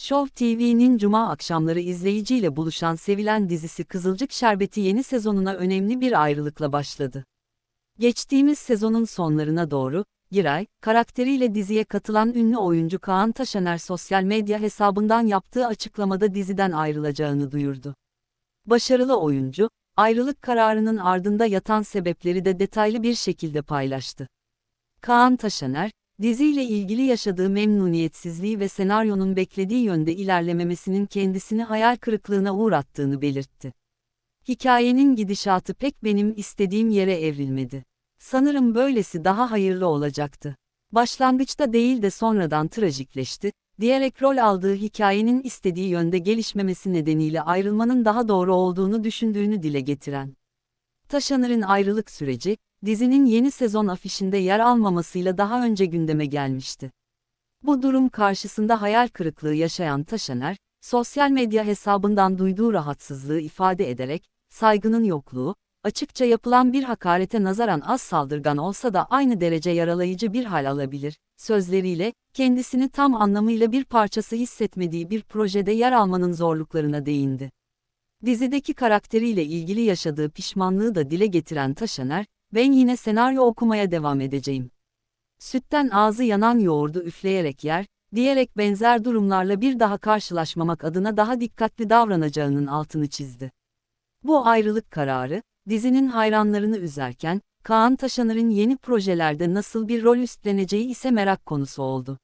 Show TV'nin cuma akşamları izleyiciyle buluşan sevilen dizisi Kızılcık Şerbeti yeni sezonuna önemli bir ayrılıkla başladı. Geçtiğimiz sezonun sonlarına doğru, Giray, karakteriyle diziye katılan ünlü oyuncu Kaan Taşaner sosyal medya hesabından yaptığı açıklamada diziden ayrılacağını duyurdu. Başarılı oyuncu, ayrılık kararının ardında yatan sebepleri de detaylı bir şekilde paylaştı. Kaan Taşaner, diziyle ilgili yaşadığı memnuniyetsizliği ve senaryonun beklediği yönde ilerlememesinin kendisini hayal kırıklığına uğrattığını belirtti. Hikayenin gidişatı pek benim istediğim yere evrilmedi. Sanırım böylesi daha hayırlı olacaktı. Başlangıçta değil de sonradan trajikleşti, diyerek rol aldığı hikayenin istediği yönde gelişmemesi nedeniyle ayrılmanın daha doğru olduğunu düşündüğünü dile getiren. Taşanır'ın ayrılık süreci, dizinin yeni sezon afişinde yer almamasıyla daha önce gündeme gelmişti. Bu durum karşısında hayal kırıklığı yaşayan Taşaner, sosyal medya hesabından duyduğu rahatsızlığı ifade ederek, saygının yokluğu, açıkça yapılan bir hakarete nazaran az saldırgan olsa da aynı derece yaralayıcı bir hal alabilir, sözleriyle, kendisini tam anlamıyla bir parçası hissetmediği bir projede yer almanın zorluklarına değindi. Dizideki karakteriyle ilgili yaşadığı pişmanlığı da dile getiren Taşaner, ben yine senaryo okumaya devam edeceğim. Sütten ağzı yanan yoğurdu üfleyerek yer, diyerek benzer durumlarla bir daha karşılaşmamak adına daha dikkatli davranacağının altını çizdi. Bu ayrılık kararı, dizinin hayranlarını üzerken, Kaan Taşaner'in yeni projelerde nasıl bir rol üstleneceği ise merak konusu oldu.